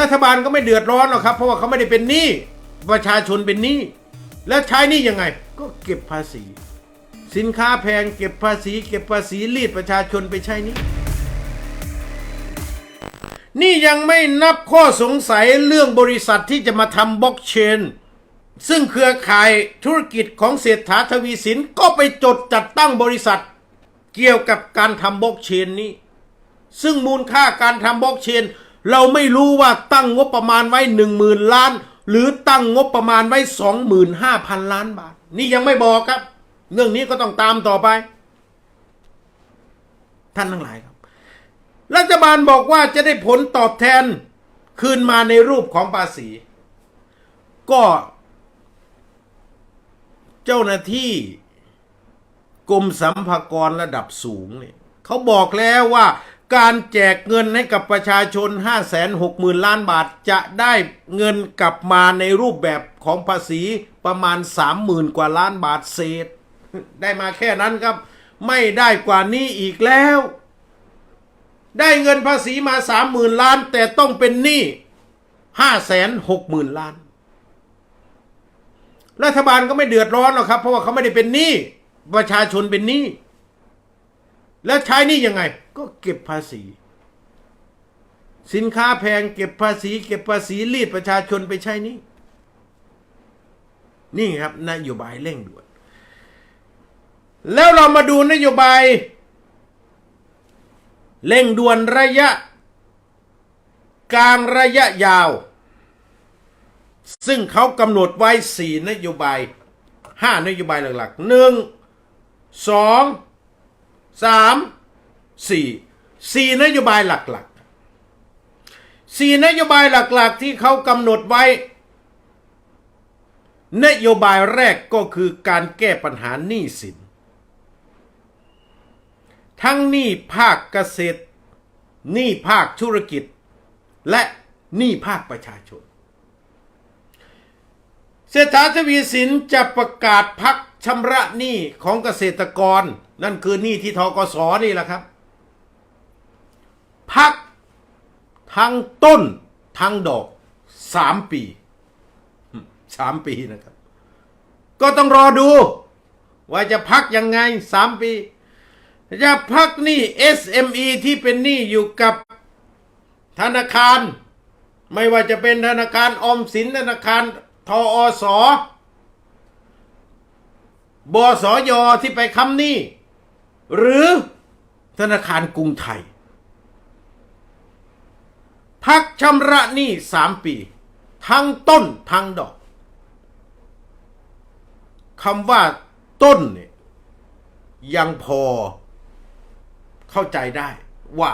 รัฐบาลก็ไม่เดือดร้อนหรอกครับ เพราะว่าเขาไม่ได้เป็นหนี้ประชาชนเป็นหนี้แล้วใช้หนี้ยังไง ก็เก็บภาษี สินค้าแพงเก็บภาษี เก็บภาษีรีดประชาชนไปใช้นี้ นี่ยังไม่นับข้อสงสัยเรื่องบริษัทที่จะมาทำบล็อกเชนซึ่งเครือข่ายธุรกิจของเศรษฐาทวีสินก็ไปจดจัดตั้งบริษัท เกี่ยวกับการทำบล็อกเชนนี้ ซึ่งมูลค่าการทำบล็อกเชน เราไม่รู้ว่าตั้งงบประมาณไว้หนึ่งหมื่นล้าน หรือตั้งงบประมาณไว้สองหมื่นห้าพันล้านบาท นี่ยังไม่บอกครับ เรื่องนี้ก็ต้องตามต่อไป ท่านทั้งหลายครับ รัฐบาลบอกว่าจะได้ผลตอบแทนคืนมาในรูปของภาษี ก็เจ้าหน้าที่กรมสัมภากรระดับสูงเนี่ยเขาบอกแล้วว่า การแจกเงินให้กับประชาชน 5 6 0 0 0 0 ล้านบาท จะได้เงินกลับมาในรูปแบบของภาษีประมาณ 30,000 กว่าล้านบาทเศษ ได้มาแค่นั้นครับ ไม่ได้กว่านี้อีกแล้ว ได้เงินภาษีมา 30,000 ล้าน แต่ต้องเป็นหนี้560,000 ล้าน รัฐบาลก็ไม่เดือดร้อนหรอกครับ เพราะว่าเขาไม่ได้เป็นหนี้ประชาชนเป็นหนี้แล้วใช้หนี้ยังไง ก็เก็บภาษี สินค้าแพงเก็บภาษี เก็บภาษีรีดประชาชนไปใช้นี้นี่ครับนโยบายเร่งด่วน แล้วเรามาดูนโยบาย เร่งด่วนระยะ กลางระยะยาว ซึ่งเขากำหนดไว้สี่นโยบายห้านโยบายหลักๆหนึ่งสองสาม สี่สี่นโยบายหลักๆสี่นโยบายหลักๆ ที่เขากำหนดไว้ นโยบายแรกก็คือการแก้ปัญหาหนี้สิน ทั้งหนี้ภาคเกษตรหนี้ภาคธุรกิจ และหนี้ภาคประชาชนเศรษฐาทวีสินจะประกาศพักชำระหนี้ของเกษตรกร นั่นคือหนี้ที่ทกสนี่แหละครับ พัก ทั้งต้น ทั้งดอกสามปีสามปีนะครับ ก็ต้องรอดู ว่าจะพักยังไงสามปี จะพักหนี้ SME ที่เป็นหนี้อยู่กับธนาคาร ไม่ว่าจะเป็นธนาคารออมสินธนาคารทออสบสยที่ไปค้ำหนี้ หรือธนาคารกรุงไทย พักชำระหนี้สามปี ทั้งต้นทั้งดอกคำว่าต้นเนี่ยยังพอเข้าใจได้ว่า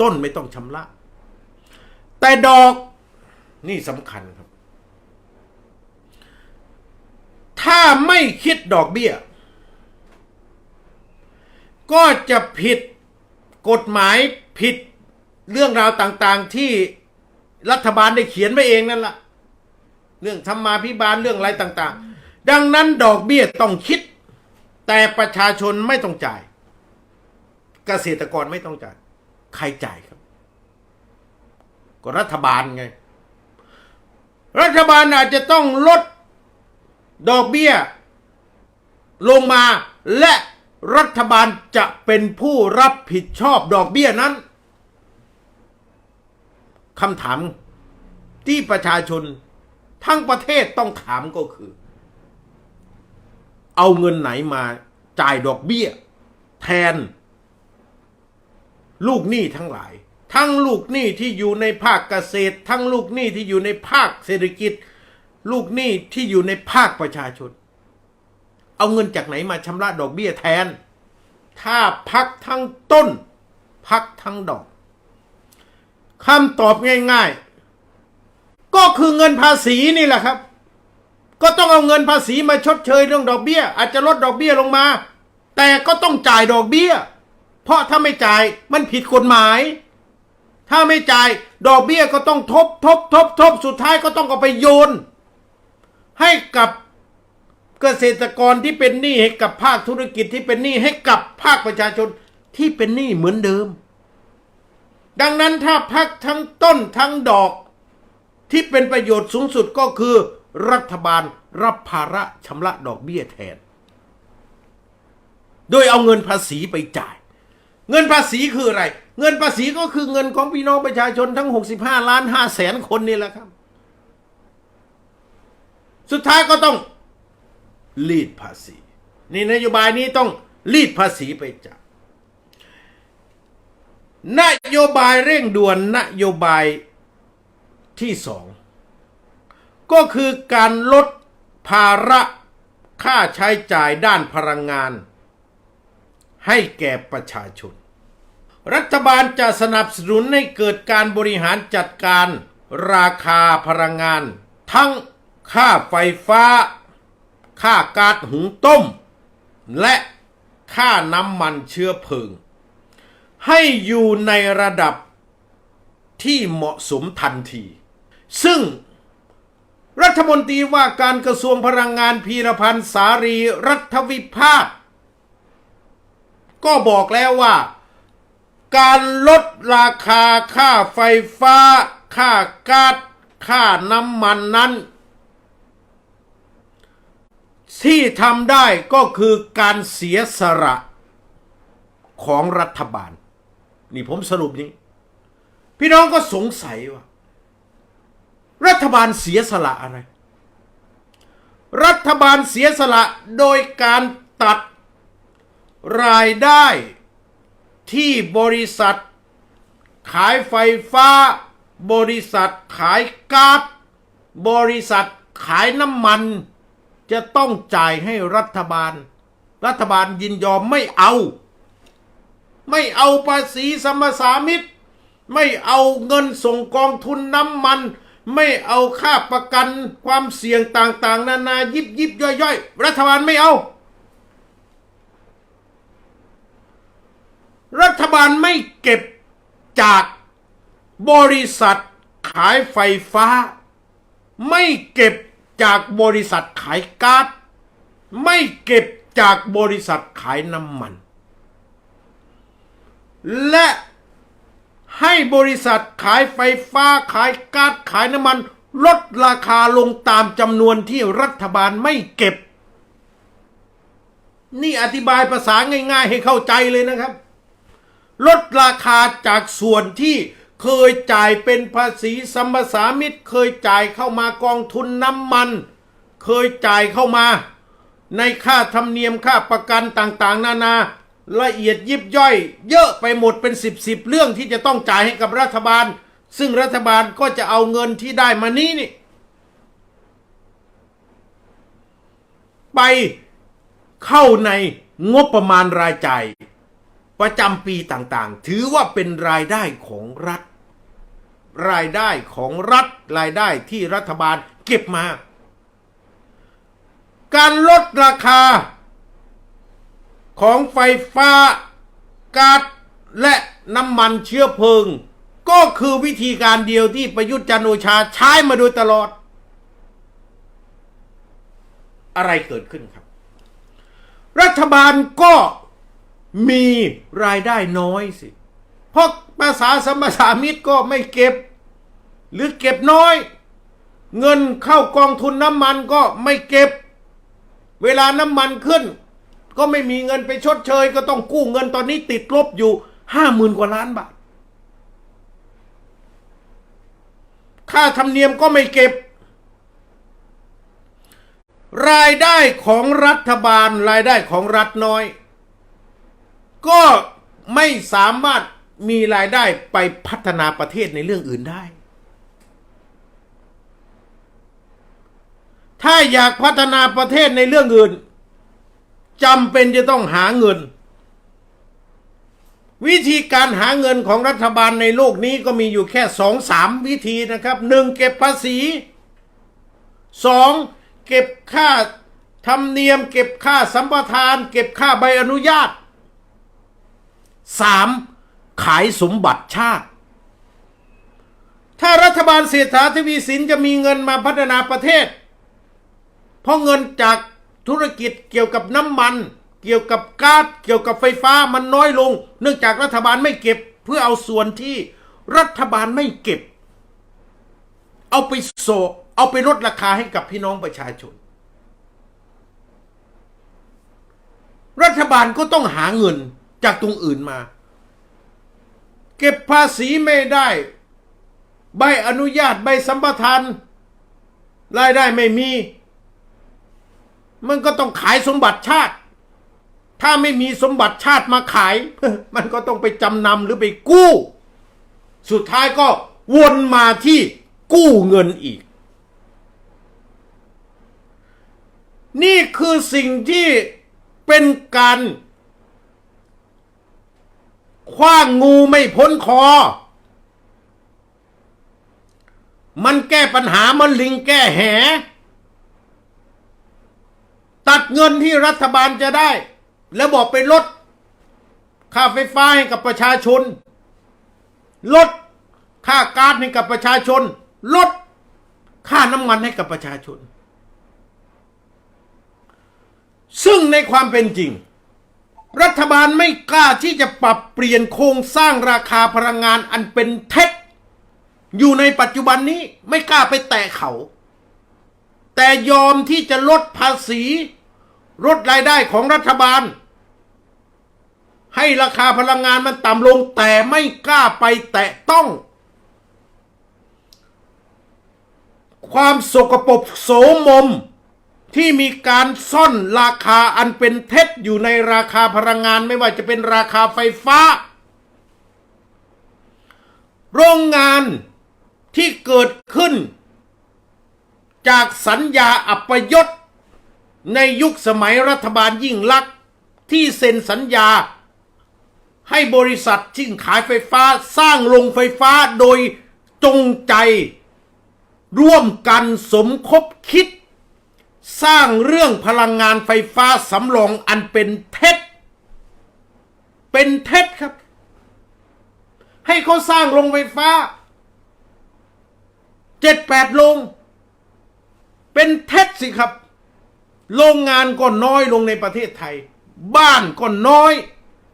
ต้นไม่ต้องชำระ แต่ดอกนี่สำคัญครับ ถ้าไม่คิดดอกเบี้ย ก็จะผิดกฎหมายผิด เรื่องราวต่างๆที่รัฐบาลได้เขียนไว้เองนั่นละ่ะ เรื่องธรรมาพิบาลเรื่องอะไรต่างๆ ดังนั้นดอกเบี้ยต้องคิด แต่ประชาชนไม่ต้องจ่าย เกษตรกรไม่ต้องจ่าย ใครจ่ายครับ ก็รัฐบาลไง รัฐบาลอาจจะต้องลดดอกเบี้ย ลงมาและรัฐบาลจะเป็นผู้รับผิดชอบดอกเบี้ยนั้น คำถามที่ประชาชนทั้งประเทศต้องถามก็คือ เอาเงินไหนมาจ่ายดอกเบี้ย แทน ลูกหนี้ทั้งหลาย ทั้งลูกหนี้ที่อยู่ในภาคเกษตร ทั้งลูกหนี้ที่อยู่ในภาคเศรษฐกิจ ลูกหนี้ที่อยู่ในภาคประชาชน เอาเงินจากไหนมาชำระดอกเบี้ยแทน ถ้าพักทั้งต้น พักทั้งดอก คำตอบง่าย ๆ ก็คือเงินภาษีนี่แหละครับ ก็ต้องเอาเงินภาษีมาชดเชยเรื่องดอกเบี้ย อาจจะลดดอกเบี้ยลงมา แต่ก็ต้องจ่ายดอกเบี้ย เพราะถ้าไม่จ่ายมันผิดกฎหมาย ถ้าไม่จ่ายดอกเบี้ยก็ต้องทบทบทบทบสุดท้ายก็ต้องเอาไปโยน ให้กับเกษตรกรที่เป็นหนี้ให้กับภาคธุรกิจที่เป็นหนี้ให้กับภาคประชาชนที่เป็นหนี้เหมือนเดิม ดังนั้นถ้าพักทั้งต้นทั้งดอก ที่เป็นประโยชน์สูงสุดก็คือ รัฐบาลรับภาระชำระดอกเบี้ยแทน โดยเอาเงินภาษีไปจ่าย เงินภาษีคืออะไร เงินภาษีก็คือเงินของพี่น้องประชาชนทั้ง 65 ล้าน5แสนคนนี่แหละครับ สุดท้ายก็ต้องรีดภาษี นี่นโยบายนี้ต้องรีดภาษีไปจ่าย นโยบายเร่งด่วนนโยบายที่สองก็คือการลดภาระค่าใช้จ่ายด้านพลังงาน ให้แก่ประชาชน รัฐบาลจะสนับสนุนให้เกิดการบริหารจัดการราคาพลังงาน ทั้งค่าไฟฟ้า ค่าก๊าซหุงต้ม และค่าน้ำมันเชื้อเพลิง ให้อยู่ในระดับที่เหมาะสมทันที ซึ่งรัฐมนตรีว่าการกระทรวงพลังงานพีรพันธ์สารีรัฐวิพากษ์ก็บอกแล้วว่า การลดราคาค่าไฟฟ้า ค่าก๊าซค่าน้ำมันนั้น ที่ทำได้ก็คือการเสียสละของรัฐบาล นี่ผมสรุปนี้ พี่น้องก็สงสัยว่า รัฐบาลเสียสละอะไร รัฐบาลเสียสละโดยการตัดรายได้ที่บริษัท ขายไฟฟ้า บริษัทขายก๊าซบริษัทขายน้ำมัน จะต้องจ่ายให้รัฐบาล รัฐบาลยินยอมไม่เอา ไม่เอาภาษีสมรสามิตไม่เอาเงินส่งกองทุนน้ำมัน ไม่เอาค่าประกันความเสี่ยงต่าง ๆ นานายิบยิบย่อยย่อยๆรัฐบาลไม่เอา รัฐบาลไม่เก็บจากบริษัทขายไฟฟ้า ไม่เก็บจากบริษัทขายก๊าซไม่เก็บจากบริษัทขายน้ำมัน และให้บริษัทขายไฟฟ้าขายก๊าซขายน้ำมัน ลดราคาลงตามจำนวนที่รัฐบาลไม่เก็บ นี่อธิบายภาษาง่ายๆให้เข้าใจเลยนะครับ ลดราคาจากส่วนที่เคยจ่ายเป็นภาษีสัมปสามิตเคยจ่ายเข้ามากองทุนน้ำมัน เคยจ่ายเข้ามา ในค่าธรรมเนียมค่าประกันต่างๆ นานา ละเอียดยิบย่อย เยอะไปหมดเป็นสิบสิบเรื่องที่จะต้องจ่ายให้กับรัฐบาล ซึ่งรัฐบาลก็จะเอาเงินที่ได้มานี้นี่ ไปเข้าในงบประมาณรายจ่าย ประจำปีต่างๆ ถือว่าเป็นรายได้ของรัฐ รายได้ของรัฐรายได้ที่รัฐบาลเก็บมา การลดราคา ของไฟฟ้าก๊าซและน้ำมันเชื้อเพลิง ก็คือวิธีการเดียวที่ประยุทธ์จันโอชาใช้มาโดยตลอด อะไรเกิดขึ้นครับ รัฐบาลก็มีรายได้น้อยสิ เพราะภาษาสมสามิตรก็ไม่เก็บ หรือเก็บน้อย เงินเข้ากองทุนน้ำมันก็ไม่เก็บ เวลาน้ำมันขึ้น ก็ไม่มีเงินไปชดเชย ก็ต้องกู้เงินตอนนี้ติดลบอยู่ห้าหมื่นกว่าล้านบาท ค่าธรรมเนียมก็ไม่เก็บ รายได้ของรัฐบาลรายได้ของรัฐน้อย ก็ไม่สามารถมีรายได้ไปพัฒนาประเทศในเรื่องอื่นได้ ถ้าอยากพัฒนาประเทศในเรื่องอื่น จำเป็นจะต้องหาเงิน วิธีการหาเงินของรัฐบาลในโลกนี้ก็มีอยู่แค่สองสามวิธีนะครับหนึ่งเก็บภาษีสองเก็บค่าธรรมเนียม เก็บค่าสัมปทาน เก็บค่าใบอนุญาตสามขายสมบัติชาติ ถ้ารัฐบาลเศรษฐาทวีสินจะมีเงินมาพัฒนาประเทศ เพราะเงินจาก ธุรกิจเกี่ยวกับน้ำมัน เกี่ยวกับก๊าซเกี่ยวกับไฟฟ้ามันน้อยลง เนื่องจากรัฐบาลไม่เก็บ เพื่อเอาส่วนที่รัฐบาลไม่เก็บ เอาไปโซกเอาไปลดราคาให้กับพี่น้องประชาชน รัฐบาลก็ต้องหาเงินจากตรงอื่นมา เก็บภาษีไม่ได้ ใบอนุญาตใบสัมปทานรายได้ไม่มี มันก็ต้องขายสมบัติชาติ ถ้าไม่มีสมบัติชาติมาขาย มันก็ต้องไปจำนำหรือไปกู้ สุดท้ายก็วนมาที่กู้เงินอีก นี่คือสิ่งที่เป็นการคว้างงูไม่พ้นคอ มันแก้ปัญหามันลิงแก้แห ตัดเงินที่รัฐบาลจะได้ แล้วบอกไปลด ค่าไฟฟ้าให้กับประชาชน ลดค่าก๊าซให้กับประชาชน ลดค่าน้ำมันให้กับประชาชน ซึ่งในความเป็นจริง รัฐบาลไม่กล้าที่จะปรับเปลี่ยนโครงสร้างราคาพลังงานอันเป็นเท็จอยู่ในปัจจุบันนี้ไม่กล้าไปแตะเขา แต่ยอมที่จะลดภาษี ลดรายได้ของรัฐบาล ให้ราคาพลังงานมันต่ำลงแต่ไม่กล้าไปแตะต้อง ความสกปรกโสมม ที่มีการซ่อนราคาอันเป็นเท็จอยู่ในราคาพลังงานไม่ว่าจะเป็นราคาไฟฟ้า โรงงานที่เกิดขึ้น จากสัญญาอัปยศ ในยุคสมัยรัฐบาลยิ่งลักษณ์ที่เซ็นสัญญา ให้บริษัทที่ขายไฟฟ้าสร้างโรงไฟฟ้าโดยจงใจ ร่วมกันสมคบคิด สร้างเรื่องพลังงานไฟฟ้าสำรองอันเป็นเท็จ เป็นเท็จครับ ให้เขาสร้างโรงไฟฟ้าเจ็ดแปดโรงเป็นเท็จสิครับ โรงงานก็น้อยลงในประเทศไทย บ้านก็น้อย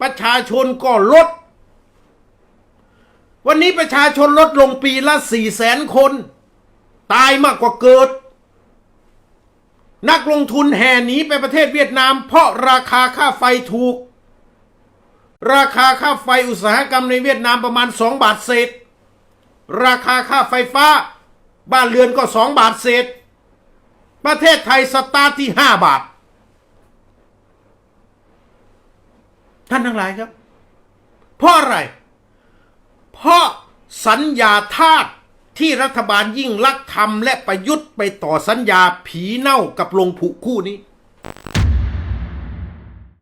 ประชาชนก็ลด วันนี้ประชาชนลดลงปีละสี่แสนคน ตายมากกว่าเกิด นักลงทุนแห่หนีไปประเทศเวียดนาม เพราะราคาค่าไฟถูก ราคาค่าไฟอุตสาหกรรมในเวียดนามประมาณ2บาทเศษ ราคาค่าไฟฟ้า บ้านเรือนก็2บาทเศษ ประเทศไทยสตาร์ทที่5บาท ท่านทั้งหลายครับ เพราะอะไร เพราะสัญญาทาสที่รัฐบาลยิ่งลักษณ์ทำและประยุทธ์ไปต่อสัญญาผีเน่ากับลงผูกคู่นี้